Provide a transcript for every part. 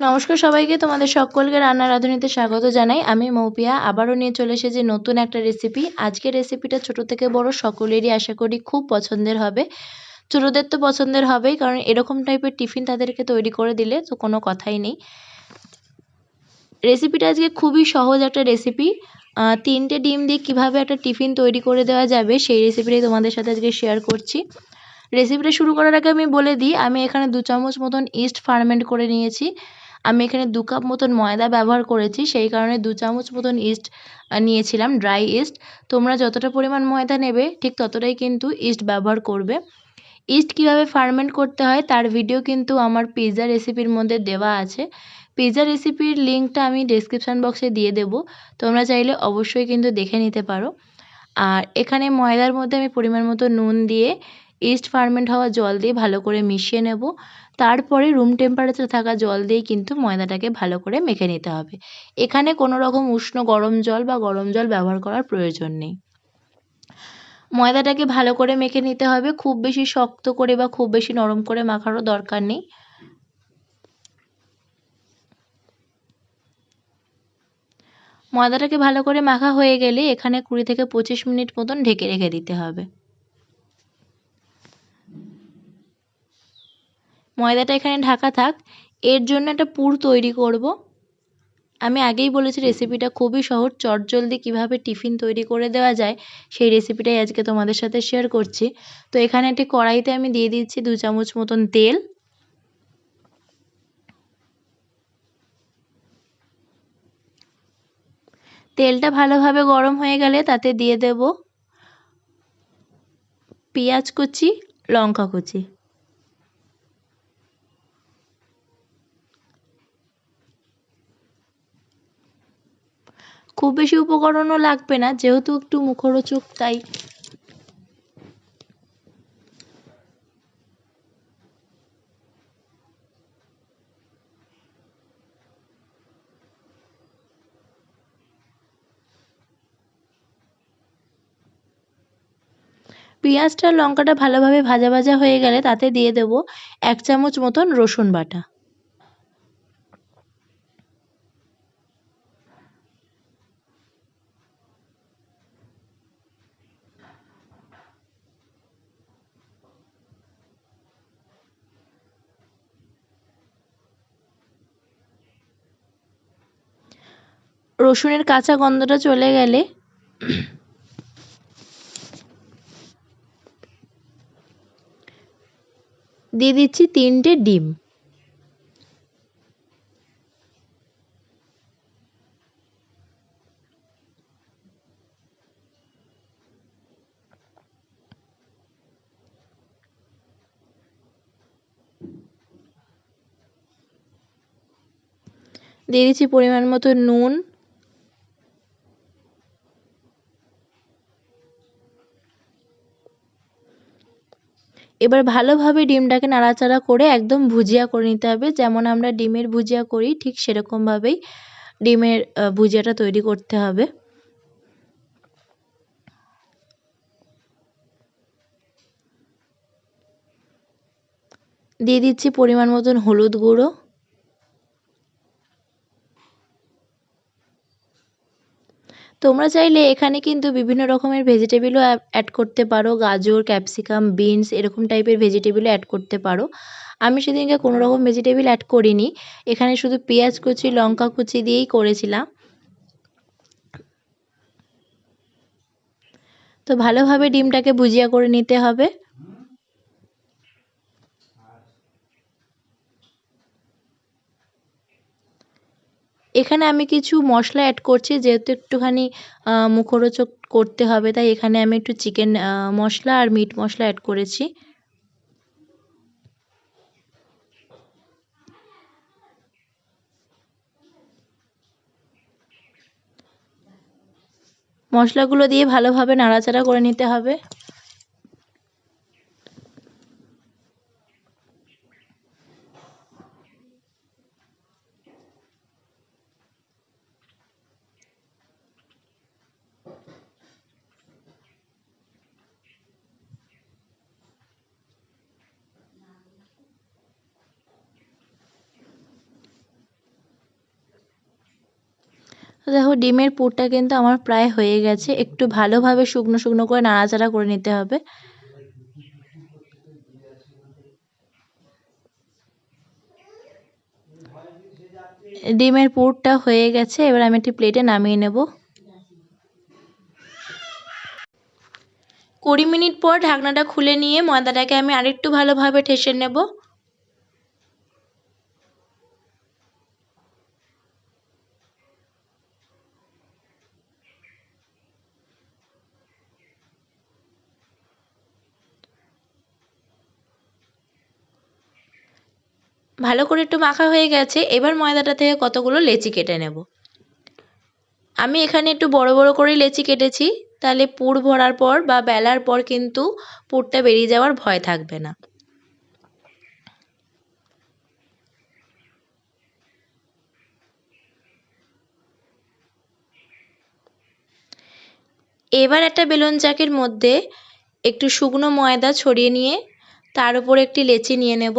নমস্কার সবাইকে, তোমাদের সকলকে রান্না রাঁধুনিতে স্বাগত জানাই। আমি মৌপিয়া, আবারও নিয়ে চলে এসেছি নতুন একটা রেসিপি আজকের রেসিপিটা ছোট থেকে বড়, সকলেরই আশা করি খুব পছন্দের হবে। ছোটোদের তো পছন্দের হবেই, কারণ এরকম টাইপের টিফিন তাদেরকে তৈরি করে দিলে তো কোনো কথাই নেই। রেসিপিটা আজকে খুবই সহজ একটা রেসিপি তিনটে ডিম দিয়ে কীভাবে একটা টিফিন তৈরি করে দেওয়া যাবে, সেই রেসিপিটাই তোমাদের সাথে আজকে শেয়ার করছি। রেসিপিটা শুরু করার আগে আমি বলে দিই, আমি এখানে দু চামচ মতন ইস্ট ফার্মেন্ট করে নিয়েছি। আমি এখানে দু কাপ মতন ময়দা ব্যবহার করেছি, সেই কারণে দু চামচ মতন ইস্ট নিয়েছিলাম ড্রাই ইস্ট তোমরা যতটা পরিমাণ ময়দা নেবে, ঠিক ততটাই কিন্তু ইস্ট ব্যবহার করবে। ইস্ট কীভাবে ফার্মেন্ট করতে হয়, তার ভিডিও কিন্তু আমার পিৎজা রেসিপির মধ্যে দেওয়া আছে। পিৎজা রেসিপির লিঙ্কটা আমি ডিসক্রিপশান বক্সে দিয়ে দেব, তোমরা চাইলে অবশ্যই কিন্তু দেখে নিতে পারো। আর এখানে ময়দার মধ্যে আমি পরিমাণ মতো নুন দিয়ে ইস্ট ফার্মেন্ট হওয়া জল দিয়ে ভালো করে মিশিয়ে নেব। তারপরে রুম টেম্পারেচার থাকা জল দিয়েই কিন্তু ময়দাটাকে ভালো করে মেখে নিতে হবে। এখানে কোনো রকম উষ্ণ গরম জল বা গরম জল ব্যবহার করার প্রয়োজন নেই। ময়দাটাকে ভালো করে মেখে নিতে হবে। খুব বেশি শক্ত করে বা খুব বেশি নরম করে মাখারও দরকার নেই। ময়দাটাকে ভালো করে মাখা হয়ে গেলে এখানে কুড়ি থেকে পঁচিশ মিনিট মতন ঢেকে রেখে দিতে হবে। ময়দাটা এখানে ঢাকা থাক। এর জন্য একটা পুর তৈরি করব। আমি আগেই বলেছি রেসিপিটা খুবই সহজ, চটজলদি কীভাবে টিফিন তৈরি করে দেওয়া যায় সেই রেসিপিটাই আজকে তোমাদের সাথে শেয়ার করছি। তো এখানে একটি কড়াইতে আমি দিয়ে দিচ্ছি দু চামচ মতন তেল। তেলটা ভালোভাবে গরম হয়ে গেলে তাতে দিয়ে দেব পেঁয়াজ কুচি, লঙ্কা কুচি। খুব বেশি উপকরণও লাগবে না, যেহেতু একটু মুখরোচক, তাই। পেঁয়াজটা লঙ্কাটা ভালোভাবে ভাজা ভাজা হয়ে গেলে তাতে দিয়ে দেব এক চামচ মতন রসুন বাটা। রসুনের কাঁচা গন্ধটা চলে গেলে দিয়ে দিচ্ছি তিনটে ডিম। দিয়ে দিচ্ছি পরিমাণ মতো নুন। এবার ভালোভাবে ডিমটাকে নাড়াচাড়া করে একদম ভুজিয়া করে নিতে হবে। যেমন আমরা ডিমের ভুজিয়া করি, ঠিক সেরকমভাবেই ডিমের ভুজিয়াটা তৈরি করতে হবে। দিয়ে দিচ্ছি পরিমাণ মতন হলুদ গুঁড়ো। তোমরা চাইলে এখানে কিন্তু বিভিন্ন রকমের ভেজিটেবিলও অ্যাড করতে পারো। গাজর ক্যাপসিকাম বিনস এরকম টাইপের ভেজিটেবিলও অ্যাড করতে পারো। আমি সেদিনকে কোনো রকম ভেজিটেবিল অ্যাড করিনি। এখানে শুধু পেঁয়াজ কুচি, লঙ্কা কুচি দিয়েই করেছিলাম। তো ভালোভাবে ডিমটাকে ভুজিয়া করে নিতে হবে। এখানে আমি কিছু মশলা অ্যাড করছি, যেহেতু একটুখানি মুখরোচক করতে হবে, তাই এখানে আমি একটু চিকেন মশলা আর মিট মশলা অ্যাড করেছি। মশলাগুলো দিয়ে ভালোভাবে নাড়াচাড়া করে নিতে হবে। দেখো, ডিমের পুরটা কিন্তু আমার প্রায় হয়ে গেছে। একটু ভালোভাবে শুকনো শুকনো করে নাড়াচাড়া করে নিতে হবে। ডিমের পুরটা হয়ে গেছে, এবার আমি একটি প্লেটে নামিয়ে নেব। কুড়ি মিনিট পর ঢাকনাটা খুলে নিয়ে ময়দাটাকে আমি আরেকটু ভালোভাবে ঠেসে নেব। ভালো করে একটু মাখা হয়ে গেছে, এবার ময়দাটা থেকে কতগুলো লেচি কেটে নেব। আমি এখানে একটু বড় বড় করে লেচি কেটেছি, তাহলে পুর ভরার পর বা বেলার পর কিন্তু পুরটা বেরিয়ে যাওয়ার ভয় থাকবে না। এবার একটা বেলুন চাকের মধ্যে একটু শুকনো ময়দা ছড়িয়ে নিয়ে তার উপর একটি লেচি নিয়ে নেব।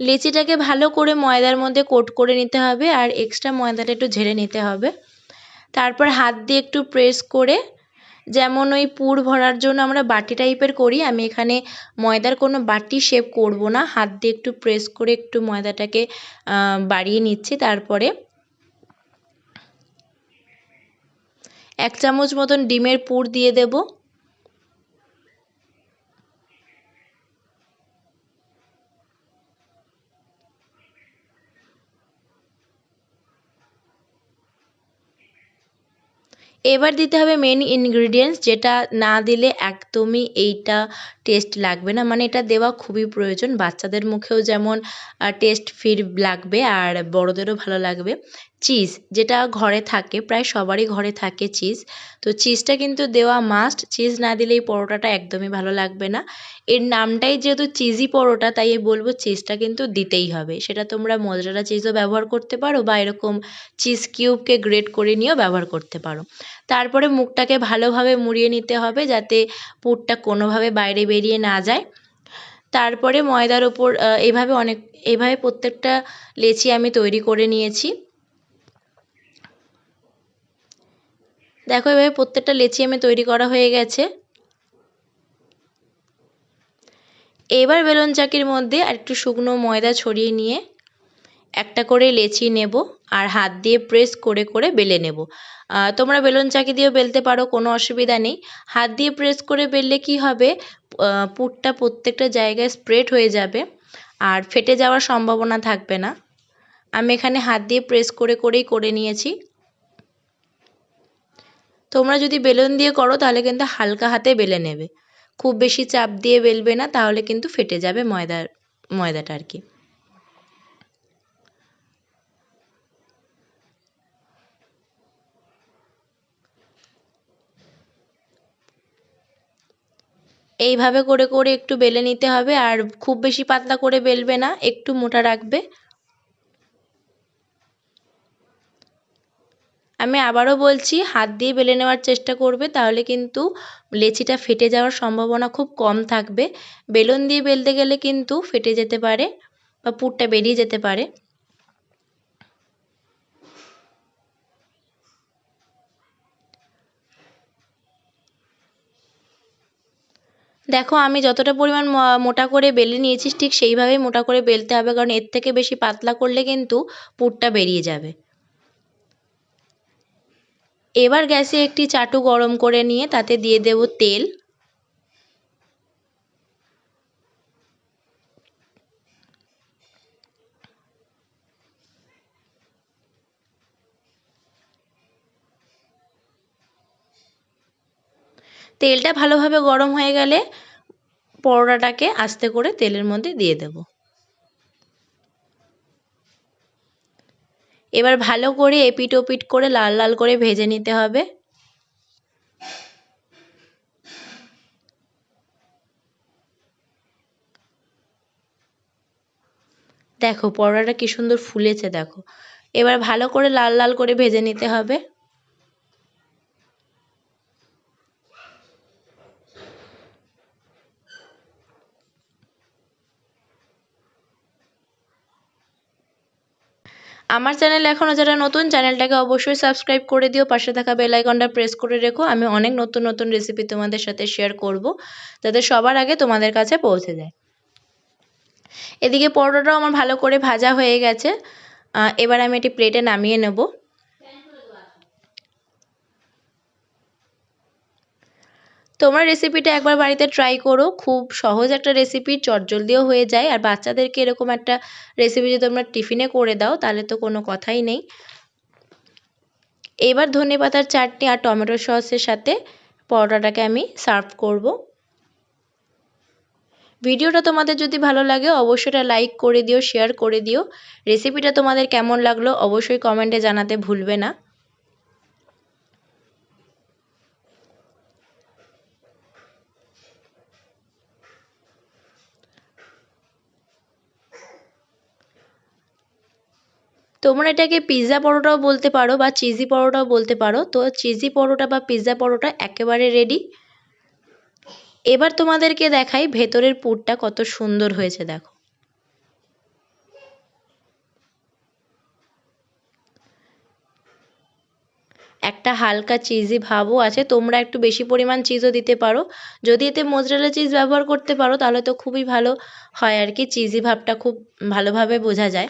লেচিটাকে ভালো করে ময়দার মধ্যে কোট করে নিতে হবে আর এক্সট্রা ময়দাটা একটু ঝেড়ে নিতে হবে। তারপর হাত দিয়ে একটু প্রেস করে যেমন ওই পুর ভরার জন্য আমরা বাটি টাইপের করি, আমি এখানে ময়দার কোনো বাটি শেপ করব না। হাত দিয়ে একটু প্রেস করে একটু ময়দাটাকে বাড়িয়ে নিচ্ছি। তারপরে এক চামচ মতন ডিমের পুর দিয়ে দেবো। এবার দিতে হবে মেন ইনগ্রিডিয়েন্টস যেটা না দিলে একদমই এইটা টেস্ট লাগবে না। মানে এটা দেওয়া খুবই প্রয়োজন। বাচ্চাদের মুখেও যেমন টেস্ট ফির লাগবে আর বড়োদেরও ভালো লাগবে। চিজ যেটা ঘরে থাকে, প্রায় সবারই ঘরে থাকে চিজ তো চিজটা কিন্তু দেওয়া মাস্ট চিজ না দিলে এই পরোটাটা একদমই ভালো লাগবে না। এর নামটাই যেহেতু চিজি পরোটা, তাই বলব চিজটা কিন্তু দিতেই হবে। সেটা তোমরা মজরালা চিজও ব্যবহার করতে পারো বা এরকম চিজ কিউবকে গ্রেট করে নিয়েও ব্যবহার করতে পারো। তারপরে মুখটাকে ভালোভাবে মুড়িয়ে নিতে হবে যাতে পুরটা কোনোভাবে বাইরে বেরিয়ে না যায়। তারপরে ময়দার ওপর এভাবে অনেক, এভাবে প্রত্যেকটা লেচি আমি তৈরি করে নিয়েছি। দেখো এভাবে প্রত্যেকটা লেচি আমি তৈরি করা হয়ে গেছে। এবার বেলুন চাকির মধ্যে আর একটু শুকনো ময়দা ছড়িয়ে নিয়ে একটা করে লেচি নেব আর হাত দিয়ে প্রেস করে করে বেলে নেব। তোমরা বেলুন চাকি দিয়েও বেলতে পারো, কোনো অসুবিধা নেই। হাত দিয়ে প্রেস করে বেললে কি হবে? পুরটা প্রত্যেকটা জায়গায় স্প্রেড হয়ে যাবে আর ফেটে যাওয়ার সম্ভাবনা থাকবে না। আমি এখানে হাত দিয়ে প্রেস করে করেই করে নিয়েছি। তোমরা যদি বেলুন দিয়ে করো, তাহলে কিন্তু হালকা হাতে বেলে নেবে। খুব বেশি চাপ দিয়ে বেলবে না, তাহলে কিন্তু ফেটে যাবে ময়দার, ময়দাটা আর কি। এইভাবে করে করে একটু বেলে নিতে হবে, আর খুব বেশি পাতলা করে বেলবে না, একটু মোটা রাখবে। আমি আবারও বলছি, হাত দিয়ে বেলে নেওয়ার চেষ্টা করবে, তাহলে কিন্তু লেচিটা ফেটে যাওয়ার সম্ভাবনা খুব কম থাকবে। বেলুন দিয়ে বেলতে গেলে কিন্তু ফেটে যেতে পারে বা পুরটা বেরিয়ে যেতে পারে। দেখো, আমি যতটা পরিমাণ মোটা করে বেলে নিয়েছি, ঠিক সেইভাবেই মোটা করে বেলতে হবে, কারণ এর থেকে বেশি পাতলা করলে কিন্তু পুরটা বেরিয়ে যাবে। এবার গ্যাসে একটি চাটু গরম করে নিয়ে তাতে দিয়ে দেব তেল। তেলটা ভালোভাবে গরম হয়ে গেলে পরোটাটাকে আস্তে করে তেলের মধ্যে দিয়ে দেব। এবার ভালো করে এপিট ওপিট করে লাল লাল করে ভেজে নিতে হবে। দেখো পরোটাটা কি সুন্দর ফুলেছে, দেখো। এবার ভালো করে লাল লাল করে ভেজে নিতে হবে। আমার চ্যানেল এখনও যারা নতুন চ্যানেলটাকে অবশ্যই সাবস্ক্রাইব করে দিও। পাশে থাকা বেল আইকনটা প্রেস করে রেখো। আমি অনেক নতুন নতুন রেসিপি তোমাদের সাথে শেয়ার করব, যাতে সবার আগে তোমাদের কাছে পৌঁছে যায়। এদিকে পরোটাটাও আমার ভালো করে ভাজা হয়ে গেছে। এবার আমি এটি প্লেটে নামিয়ে নেব। তোমরা রেসিপিটা একবার বাড়িতে ট্রাই করো। খুব সহজ একটা রেসিপি চটজলদিও হয়ে যায়। আর বাচ্চাদেরকে এরকম একটা রেসিপি যদি তোমরা টিফিনে করে দাও, তাহলে তো কোনো কথাই নেই। এবার ধনে পাতার চাটনি আর টমেটো সসের সাথে পরোটাটাকে আমি সার্ভ করব। ভিডিওটা তোমাদের যদি ভালো লাগে, অবশ্যই লাইক করে দিও শেয়ার করে দিও। রেসিপিটা তোমাদের কেমন লাগল, অবশ্যই কমেন্টে জানাতে ভুলবে না। তোমরা এটাকে পিৎজা পরোটাও বলতে পারো বা চিজি পরোটাও বলতে পারো। তো চিজি পরোটা বা পিৎজা পরোটা একেবারে রেডি এবার তোমাদেরকে দেখাই ভেতরের পুরটা কত সুন্দর হয়েছে, দেখো। একটা হালকা চিজি ভাবও আছে। তোমরা একটু বেশি পরিমাণ চিজও দিতে পারো। যদি এতে মোজরেলা চিজ ব্যবহার করতে পারো, তাহলে তো খুবই ভালো হয় আর কি। চিজি ভাবটা খুব ভালোভাবে বোঝা যায়।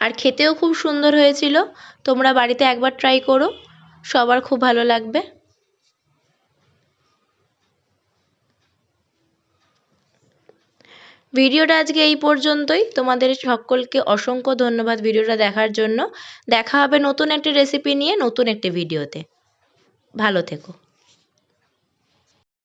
আর খেতেও খুব সুন্দর হয়েছিল। তোমরা বাড়িতে একবার ট্রাই করো। সবার খুব ভালো লাগবে। ভিডিওটা আজকে এই পর্যন্তই। তোমাদের সকলকে অসংখ্য ধন্যবাদ ভিডিওটা দেখার জন্য। দেখা হবে নতুন একটি রেসিপি নিয়ে নতুন একটি ভিডিওতে। ভালো থেকো।